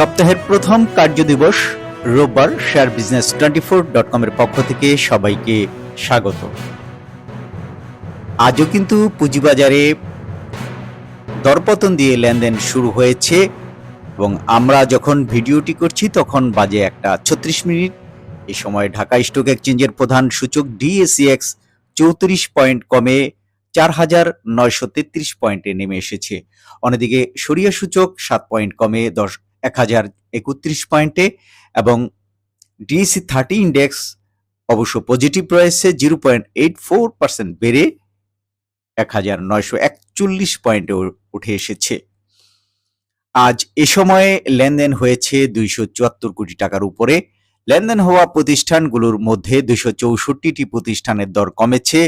সপ্তাহের প্রথম কার্যদিবস রোববার share business twenty four dot কমের পক্ষ থেকে সবাইকে স্বাগত। আজও কিন্তু পুঁজিবাজারে দরপতন দিয়ে লেনদেন শুরু হয়েছে এবং আমরা যখন ভিডিওটি করছি তখন বাজে একটা ছত্রিশ মিনিট। এ সময় ঢাকা স্টক এক্সচেঞ্জের প্রধান সূচক ডিএসিএক্স চৌত্রিশ পয়েন্ট কমে চার হাজার নয়শো তেত্রিশ পয়েন্টে নেমে এসেছে। অন্যদিকে সরিয়া সূচক সাত পয়েন্ট কমে দশ এক হাজার একত্রিশ পয়েন্টে এবং ডিএসি থার্টি ইন্ডেক্স অবশ্য পজিটিভ রয়েছে, zero point eight four percent বেড়ে এক হাজার নয়শো একচল্লিশ পয়েন্টে উঠে এসেছে। আজ এ সময়ে লেনদেন হয়েছে দুইশো চুয়াত্তর কোটি টাকার উপরে। লেনদেন হওয়া প্রতিষ্ঠানগুলোর মধ্যে দুইশো চৌষট্টিটি প্রতিষ্ঠানের দর কমেছে,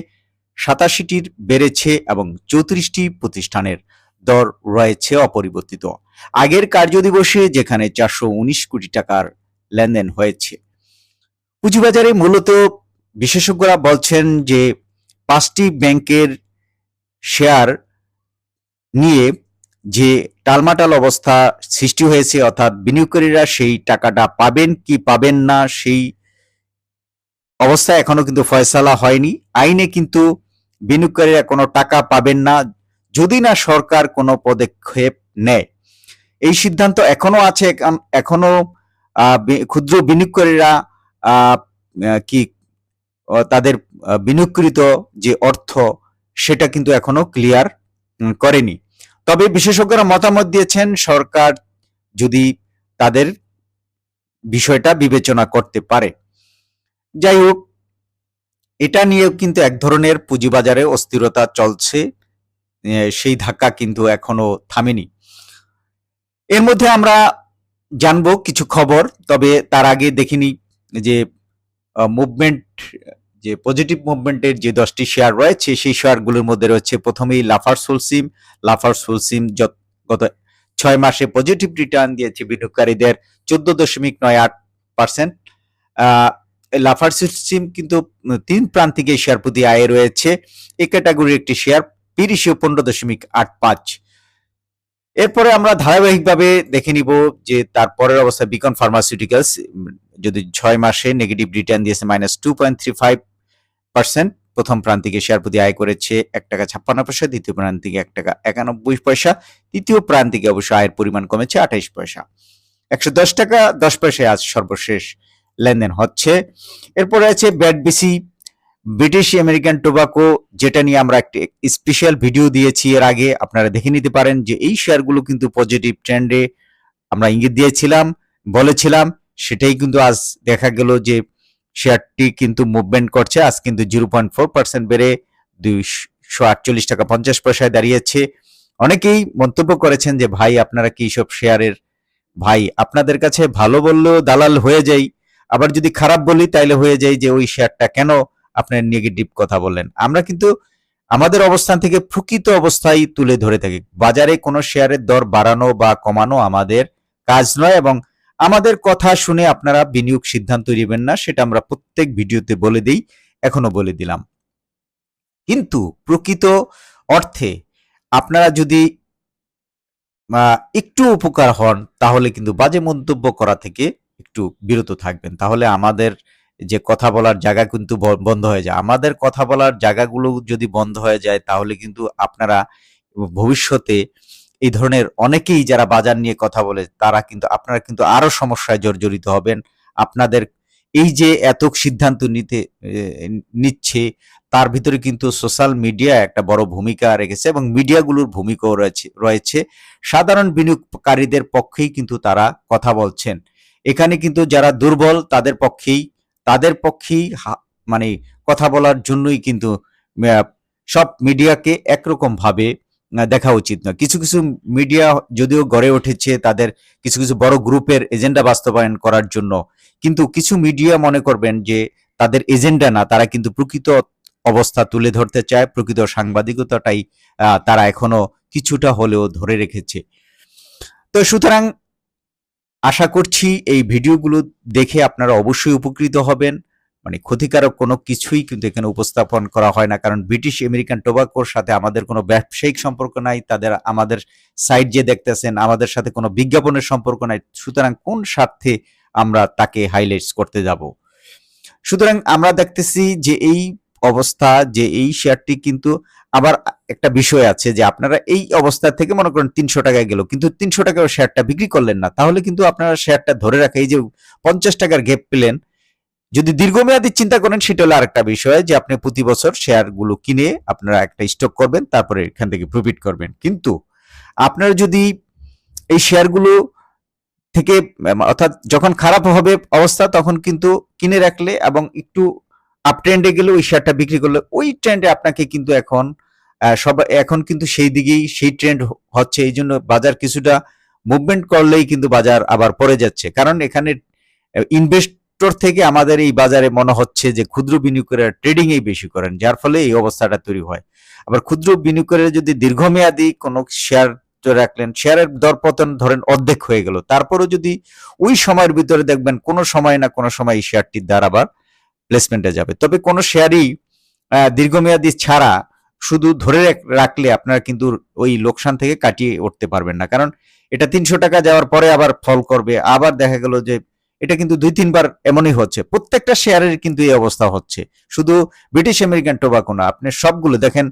সাতাশিটির বেড়েছে এবং চৌত্রিশটি প্রতিষ্ঠানের দর রয়েছে অপরিবর্তিত। আগের কার্যদিবসে যেখানে চারশো উনিশ কোটি টাকার লেনদেন হয়েছে। পুঁজিবাজারে মূলত বিশেষজ্ঞরা বলছেন যে পাঁচটি ব্যাংকের শেয়ার নিয়ে যে টালমাটাল অবস্থা সৃষ্টি হয়েছে, অর্থাৎ বিনিয়োগকারীরা সেই টাকাটা পাবেন কি পাবেন না, সেই অবস্থা এখনও কিন্তু ফয়সালা হয়নি। আইনে কিন্তু বিনিয়োগকারীরা কোনো টাকা পাবেন না যদি না সরকার কোনো পদক্ষেপ নেয়। এই সিদ্ধান্ত এখনও আছে, এখান- ক্ষুদ্র বিনিয়োগকারীরা কি তাদের বিনিয়োগকৃত যে অর্থ, সেটা কিন্তু এখনও ক্লিয়ার করেনি। তবে বিশেষজ্ঞরা মতামত দিয়েছেন, সরকার যদি তাদের বিষয়টা বিবেচনা করতে পারে। যাই হোক, এটা নিয়েও কিন্তু এক ধরনের পুঁজিবাজারে অস্থিরতা চলছে। সেই ধাক্কা কিন্তু এখনও থামেনি। এর মধ্যে আমরা জানব কিছু খবর, তবে তার আগে দেখিনি যে মুভমেন্ট যে পজিটিভ মুভমেন্টের যে দশটি শেয়ার রয়েছে, সেই শেয়ারগুলোর মধ্যে রয়েছে প্রথমেই লাফার সুলসিম লাফার সুলসিম গত ছয় মাসে পজিটিভ রিটার্ন দিয়েছে বিনিয়োগকারীদের চোদ্দ দশমিক নয় আট পার্সেন্ট লাফার সুলসিম কিন্তু তিন প্রান্তিকে শেয়ার প্রতি আয়ে রয়েছে। এই ক্যাটাগরির একটি শেয়ার তিরিশে পনেরো দশমিক আট পাঁচ। এরপরে আমরা ধারাবাহিকভাবে দেখে নিব যে তারপরের অবস্থা বিকন ফার্মাসিউটিক্যালস যদি ছয় মাসে নেগেটিভ রিটার্ন দিয়েছে minus two point three five percent প্রথম প্রান্তিকে শেয়ার প্রতি আয় করেছে এক টাকা ছাপ্পান্ন পয়সা, দ্বিতীয় প্রান্তিকে এক টাকা একানব্বই পয়সা, তৃতীয় প্রান্তিকে অবশ্য আয়ের পরিমাণ কমেছে আঠাইশ পয়সা। একশো দশ টাকা দশ পয়সায় আজ সর্বশেষ লেনদেন হচ্ছে। এরপরে আছে BAT BC British American Tobacco যেটা নিয়ে আমরা একটি স্পেশাল ভিডিও দিয়েছি এর আগে, আপনারা দেখে নিতে পারেন যে এই শেয়ারগুলো কিন্তু পজিটিভ ট্রেন্ডে আমরা ইঙ্গিত দিয়েছিলাম, বলেছিলাম, সেটাই কিন্তু আজ দেখা গেল যে শেয়ারটি কিন্তু মুভমেন্ট করছে। আজ কিন্তু জিরো পয়েন্ট ফোর পার্সেন্ট বেড়ে দুইশো আটচল্লিশ টাকা পঞ্চাশ পয়সায় দাঁড়িয়েছে। অনেকেই মন্তব্য করেছেন যে, ভাই, আপনারা কি সব শেয়ারের ভাই? আপনাদের কাছে ভালো বললেও দালাল হয়ে যাই। আবার যদি খারাপ বলি, তাইলে হয়ে যায় যে, ওই শেয়ারটা কেন আপনার নেগেটিভ কথা বললেন। আমরা কিন্তু আমাদের অবস্থান থেকে প্রকৃত অবস্থায় তুলে ধরে থাকি। বাজারে কোনো শেয়ারের দর বাড়ানো বা কমানো আমাদের কাজ নয় এবং আমাদের কথা শুনে আপনারা বিনিয়োগ সিদ্ধান্ত নেবেন না, সেটা আমরা প্রত্যেক ভিডিওতে বলে দিই, এখনও বলে দিলাম। কিন্তু প্রকৃত অর্থে আপনারা যদি একটু উপকার হন, তাহলে কিন্তু বাজে মন্তব্য করা থেকে একটু বিরত থাকবেন। তাহলে আমাদের যে কথা বলার জায়গা কিন্তু বন্ধ হয়ে যায়। আমাদের কথা বলার জায়গাগুলো যদি বন্ধ হয়ে যায়, তাহলে কিন্তু আপনারা ভবিষ্যতে এই ধরনের অনেকেই যারা বাজার নিয়ে কথা বলে, তারা কিন্তু, আপনারা কিন্তু আরও সমস্যায় জর্জরিত হবেন। আপনাদের এই যে এত সিদ্ধান্ত নিতে নিচ্ছে, তার ভিতরে কিন্তু সোশ্যাল মিডিয়া একটা বড় ভূমিকা রেখেছে এবং মিডিয়াগুলোর ভূমিকাও রয়েছে রয়েছে। সাধারণ বিনিয়োগকারীদের পক্ষেই কিন্তু তারা কথা বলছেন। এখানে কিন্তু যারা দুর্বল, তাদের পক্ষেই তাদের পক্ষেই মানে কথা বলার জন্যই কিন্তু সব মিডিয়াকে একরকম ভাবে দেখা উচিত নয়। কিছু কিছু মিডিয়া যদিও গড়ে উঠেছে তাদের কিছু কিছু বড় গ্রুপের এজেন্ডা বাস্তবায়ন করার জন্য, কিন্তু কিছু মিডিয়া মনে করবেন যে তাদের এজেন্ডা না, তারা কিন্তু প্রকৃত অবস্থা তুলে ধরতে চায়, প্রকৃত সাংবাদিকতাটাই তারা এখনও কিছুটা হলেও ধরে রেখেছে। তো সুতরাং আশা করছি এই ভিডিওগুলো দেখে আপনারা অবশ্যই উপকৃত হবেন। মানে ক্ষতিকারক কোনো কিছুই কিন্তু এখানে উপস্থাপন করা হয় না, কারণ ব্রিটিশ আমেরিকান টোবাকোর সাথে আমাদের কোনো ব্যবসায়িক সম্পর্ক নাই, তাদের আমাদের সাইট যে দেখতেছেন, আমাদের সাথে কোনো বিজ্ঞাপনের সম্পর্ক নাই, সুতরাং কোন স্বার্থে আমরা তাকে হাইলাইটস করতে যাব? সুতরাং আমরা দেখতেছি যে এই অবস্থা, যে এই শেয়ারটি কিন্তু আবার একটা বিষয় আছে যে আপনারা এই অবস্থা থেকে মনে করেন তিনশো টাকায় গেল, কিন্তু তিনশো টাকায় শেয়ারটা বিক্রি করলেন না। তাহলে কিন্তু আপনারা শেয়ারটা ধরে রাখা, এই যে পঞ্চাশ টাকার গ্যাপ পেলেন, যদি দীর্ঘমেয়াদী চিন্তা করেন, সেটা হলো আরেকটা বিষয় যে আপনি প্রতি বছর শেয়ারগুলো কিনে আপনারা একটা স্টক করবেন, তারপরে এখান থেকে প্রফিট করবেন। কিন্তু আপনারা যদি এই শেয়ারগুলো থেকে, অর্থাৎ যখন খারাপ হবে অবস্থা, তখন কিন্তু কিনে রাখলে এবং একটু আপ ট্রেন্ডে গেলে ওই শেয়ারটা বিক্রি করলে ওই ট্রেন্ডে আপনাকে কিন্তু এখন সব, এখন কিন্তু সেই দিকেই সেই ট্রেন্ড হচ্ছে। এই জন্য বাজার কিছুটা মুভমেন্ট করলেই কিন্তু বাজার আবার পড়ে যাচ্ছে। কারণ এখানে ইনভেস্টর থেকে আমাদের এই বাজারে মনে হচ্ছে যে ক্ষুদ্র বিনিয়োগকারীরা এই বেশি করেন, যার ফলে এই অবস্থাটা তৈরি হয়। আবার ক্ষুদ্র বিনিয়োগকারীরা যদি দীর্ঘমেয়াদী কোনো শেয়ার রাখলেন শেয়ারের দরপতন ধরেন অর্ধেক হয়ে গেল। তারপরেও যদি ওই সময়ের ভিতরে দেখবেন কোনো সময় না কোনো সময় এই শেয়ারটির দ্বার আবার প্লেসমেন্টে যাবে। তবে কোনো শেয়ারই দীর্ঘমেয়াদী ছাড়া শুধু ধরে রাখলে আপনারা কিন্তু ওই লোকসান থেকে কাটিয়ে উঠতে পারবেন না। কারণ এটা তিনশো টাকা যাওয়ার পরে আবার ফল করবে আবার দেখা গেল যে এটা কিন্তু দুই তিনবার এমনই হচ্ছে। প্রত্যেকটা শেয়ারের কিন্তু এই অবস্থা হচ্ছে। শুধু ব্রিটিশ আমেরিকান টোবাকো না আপনি সবগুলো দেখেন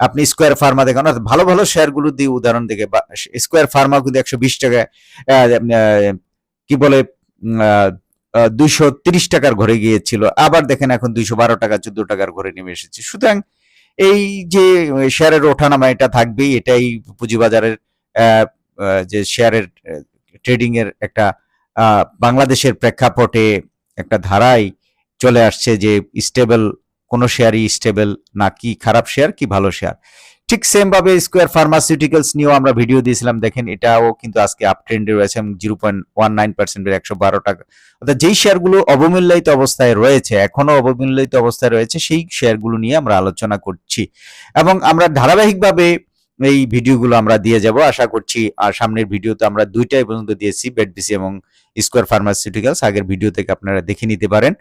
আপনি স্কোয়ার ফার্মা দেখেন অর্থাৎ ভালো ভালো শেয়ারগুলো দিয়ে উদাহরণ দেখে স্কোয়ার ফার্মা কিন্তু একশো বিশ আহ, কি বলে দুইশো টাকার ঘরে গিয়েছিল। আবার দেখেন এখন দুইশো বারো টাকা, চোদ্দ টাকার ঘরে নেমে এসেছে। সুতরাং এই যে শেয়ারের ওঠানামা এটা থাকবেই, এটাই পুঁজিবাজারের যে শেয়ারের ট্রেডিং এর একটা বাংলাদেশের প্রেক্ষাপটে একটা ধারায় চলে আসছে যে স্টেবল কোন শেয়ারই স্টেবল না কি খারাপ শেয়ার কি ভালো শেয়ার। ঠিক সেম ভাবে স্কোয়ার ফার্মাসিউটিক্যালস নিয়েও আমরা ভিডিও দিয়েছিলাম। দেখেন এটাও কিন্তু আজকে আপ ট্রেন্ডে রয়েছে জিরো পয়েন্ট ওয়ান নাইন পার্সেন্টের একশো বারো টাকা। অর্থাৎ যেই শেয়ারগুলো অবমূল্যায়িত অবস্থায় রয়েছে, এখনও অবমূল্যায়িত অবস্থায় রয়েছে, সেই শেয়ারগুলো নিয়ে আমরা আলোচনা করছি। এবং আমরা ধারাবাহিকভাবে এই ভিডিওগুলো আমরা দিয়ে যাব। আশা করছি আর সামনের ভিডিওতে আমরা দুইটাই পর্যন্ত দিয়েছি বেডবিসি এবং স্কোয়ার ফার্মাসিউটিক্যালস আগের ভিডিও থেকে আপনারা দেখে নিতে পারেন।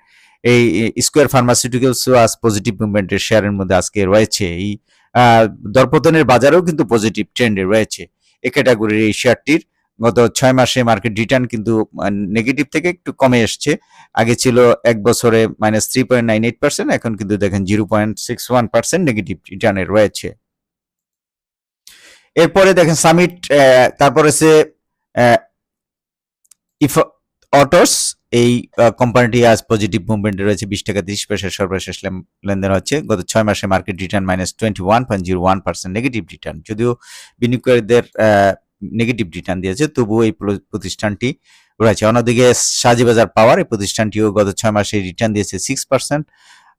এই স্কোয়ার ফার্মাসিউটিক্যালস আজ পজিটিভ মুভমেন্টের শেয়ারের মধ্যে আজকে রয়েছে। এই দরপতনের বাজারেও কিন্তু পজিটিভ ট্রেন্ডে রয়েছে। এই ক্যাটাগরির এই শেয়ারটির গত ছয় মাসে মার্কেট রিটার্ন কিন্তু নেগেটিভ থেকে একটু কমে এসছে। আগে ছিল এক বছরে minus three point nine eight percent এখন কিন্তু দেখেন zero point six one percent negative রিটার্নে রয়েছে। এরপরে দেখেন সামিট তারপরে সে ইফ অটোস এই কোম্পানিটি আজ পজিটিভ মুভমেন্টে রয়েছে, বিশ টাকা তিরিশ পয়সা সর্বশেষ লেন- লেনদেন হচ্ছে। গত ছয় মাসে market return minus twenty one point zero one percent negative return যদিও বিনিয়োগকারীদের নেগেটিভ রিটার্ন দিয়েছে, তবুও এই প্রতিষ্ঠানটি রয়েছে। অন্যদিকে সাজিবাজার পাওয়ার, এই প্রতিষ্ঠানটিও গত ছয় মাসে রিটার্ন দিয়েছে সিক্স পার্সেন্ট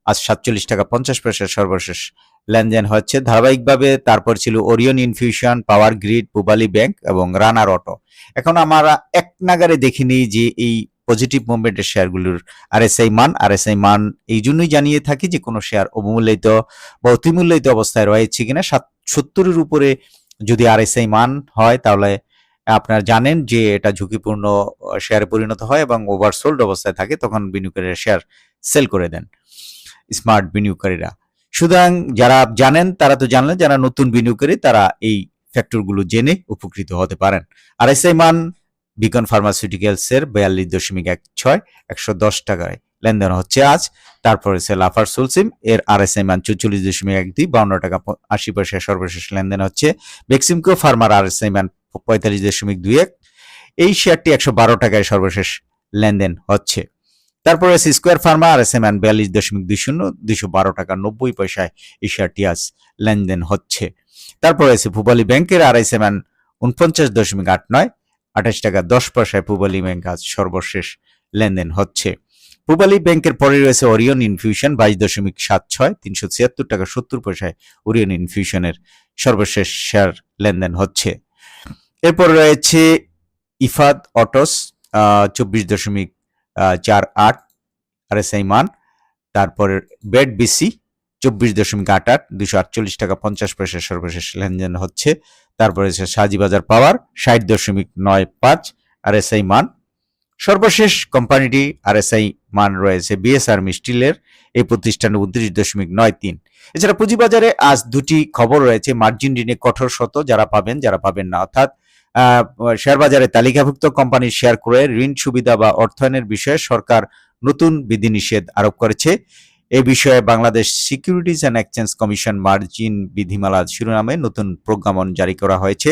আজ সাতচল্লিশ টাকা পঞ্চাশ পয়সা সর্বশেষ লেনদেন হচ্ছে। ধারাবাহিকভাবে তারপর ছিল Orion Infusion Power Grid Pubali Bank এবং রানার অটো এখন আমরা এক নাগারে দেখিনি যে এই পজিটিভ মুভমেন্টের শেয়ারগুলোর আর আরএসআই মান। আর আরএসআই মান এই জন্যই জানিয়ে থাকি যে, কোনো শেয়ার অবমূল্যায়িত বা অতিমূল্যায়িত অবস্থায় রয়েছে কিনা, সাত- সত্তরের উপরে যদি আর আরএসআই মান হয়, তাহলে আপনারা জানেন যে, এটা ঝুঁকিপূর্ণ শেয়ারে পরিণত হয় এবং ওভারসোল্ড অবস্থায় থাকে, তখন বিনিয়োগকারীরা শেয়ার সেল করে দেন স্মার্ট বিনিয়োগকারীরা। সুতরাং যারা জানেন, তারা তো জানলেন যারা নতুন বিনিয়োগকারী, তারা এই ফ্যাক্টরগুলো জেনে উপকৃত হতে পারেন। আরএসআই মান বিকন ফার্মাসিউটিক্যালস এর বিয়াল্লিশ দশমিক এক ছয়, একশো দশ টাকায়। লেনদেন হচ্ছে আজ। তারপর সে লাফার সুলসিম এর আরএসআই মান চৌচল্লিশ দশমিক এক দুই, বাউন্ন টাকা আশি পয়সা সর্বশেষ লেনদেন হচ্ছে। বেক্সিমকো ফার্মার আরএসআই মান পঁয়তাল্লিশ দশমিক দুই এক। এই শেয়ারটি একশো বারো টাকায় সর্বশেষ লেনদেন হচ্ছে। তারপরে আছে স্কোয়ার ফার্মা আর এস এম এন বিয়াল্লিশ দশমিক দুই শূন্য দুইশো বারো টাকা নব্বই পয়সায় এই শেয়ারটি আজ লেনদেন হচ্ছে। তারপরে আছে ভূপালী ব্যাংকের আর এস এম এন উনপঞ্চাশ দশমিক আট নয় আঠাশ টাকা, দশ পয়সায় পূবালী ব্যাংক আজ সর্বশেষ লেনদেন হচ্ছে। পূবালী ব্যাংকের পরে রয়েছে ওরিয়ন ইনফিউশন বাইশ দশমিক সাত ছয়, তিনশো ছিয়াত্তর টাকা, সত্তর পয়সায় ওরিয়ন ইনফিউশনের সর্বশেষ শেয়ার লেনদেন হচ্ছে। এরপর রয়েছে ইফাদ অটোস চব্বিশ দশমিক চার আট আর এস মান। তারপর বেড বিসি, চব্বিশ দশমিক আট আট, দুশো আটচল্লিশ টাকা, পঞ্চাশ পয়সা সর্বশেষ লেনদেন হচ্ছে। তারপরে আছে সাজিবাজার পাওয়ার ষাট দশমিক নয় পাঁচ আর এস মান। সর্বশেষ কোম্পানিটি আরএসআই মান রয়েছে বিএসআর স্টিলের এই প্রতিষ্ঠানে উনত্রিশ দশমিক নয় তিন। এছাড়া পুঁজিবাজারে আজ দুটি খবর রয়েছে, মার্জিন ঋণে কঠোর শত, যারা পাবেন যারা পাবেন না। অর্থাৎ শেয়ার বাজারে তালিকাভুক্ত কোম্পানির শেয়ার ক্রয়ে ঋণ সুবিধা বা অর্থায়নের বিষয়ে সরকার নতুন বিধিনিষেধ আরোপ করেছে। এ বিষয়ে Bangladesh Securities and Exchange Commission margin বিধিমালা শিরোনামে নতুন প্রজ্ঞাপন জারি করা হয়েছে,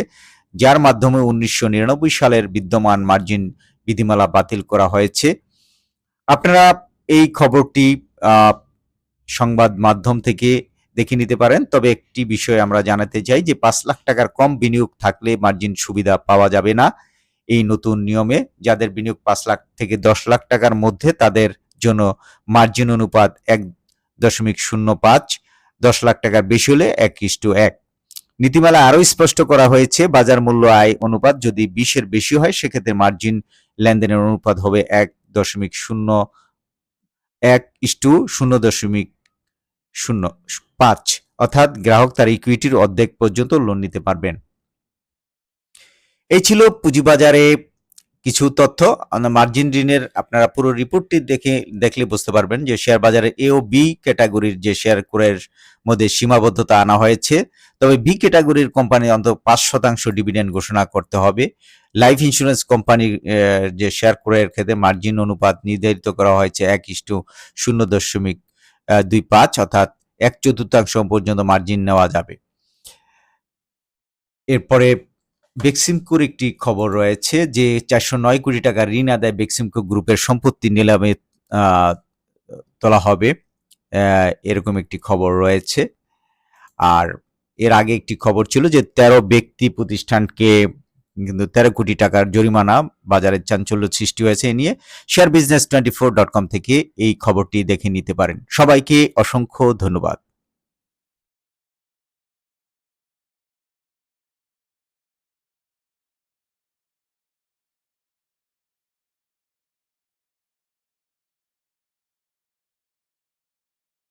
যার মাধ্যমে উনিশশো নিরানব্বই সালের বিদ্যমান মার্জিন বিধিমালা বাতিল করা হয়েছে। আপনারা এই খবরটি সংবাদ মাধ্যম থেকে দেখে নিতে পারেন। তবে একটি বিষয় আমরা জানাতে চাই যে, পাঁচ লাখ টাকার কম বিনিয়োগ থাকলে মার্জিন সুবিধা পাওয়া যাবে না। এই নতুন নিয়মে যাদের বিনিয়োগ পাঁচ লাখ থেকে দশ লাখ টাকার মধ্যে, তাদের জন্য মার্জিন অনুপাত এক দশমিক শূন্য পাঁচ, দশ লাখ টাকার বেশি হলে এক ইস্টু এক। নীতিমালা আরও স্পষ্ট করা হয়েছে, বাজার মূল্য আয় অনুপাত যদি বিশের বেশি হয়, সেক্ষেত্রে মার্জিন লেনদেনের অনুপাত হবে এক দশমিক শূন্য এক ইস্টু শূন্য দশমিক শূন্য পাঁচ। অর্থাৎ গ্রাহক তার ইকুইটির অর্ধেক পর্যন্ত লোন নিতে পারবেন। এই ছিল পুঁজিবাজারে কিছু তথ্য মার্জিন ঋণের আপনারা পুরো রিপোর্টটি দেখে, দেখলে বুঝতে পারবেন যে শেয়ার বাজারে এ ও বি ক্যাটাগরির যে শেয়ার ক্রয়ের মধ্যে সীমাবদ্ধতা আনা হয়েছে। তবে বি ক্যাটাগরির কোম্পানি অন্তত পাঁচ শতাংশ ডিভিডেন্ড ঘোষণা করতে হবে। লাইফ ইন্স্যুরেন্স কোম্পানির যে শেয়ার ক্রয়ের ক্ষেত্রে মার্জিন অনুপাত নির্ধারিত করা হয়েছে এক ইস্টু শূন্য দশমিক দুই পাঁচ, অর্থাৎ এক চতুর্থাংশ পর্যন্ত মার্জিন নেওয়া যাবে। এরপরে বেক্সিমকোর একটি খবর রয়েছে যে চারশো নয় কোটি টাকা ঋণ আদায় বেক্সিমকো গ্রুপের সম্পত্তি নিলামে তোলা হবে। এরকম একটি খবর রয়েছে। আর এর আগে একটি খবর ছিল যে তেরো ব্যক্তি প্রতিষ্ঠানকে কিন্তু তেরো কোটি টাকার জরিমানা বাজারে চাঞ্চল্য সৃষ্টি হয়েছে এ নিয়ে। Share business twenty four dot com থেকে এই খবরটি দেখে নিতে পারেন। সবাইকে অসংখ্য ধন্যবাদ।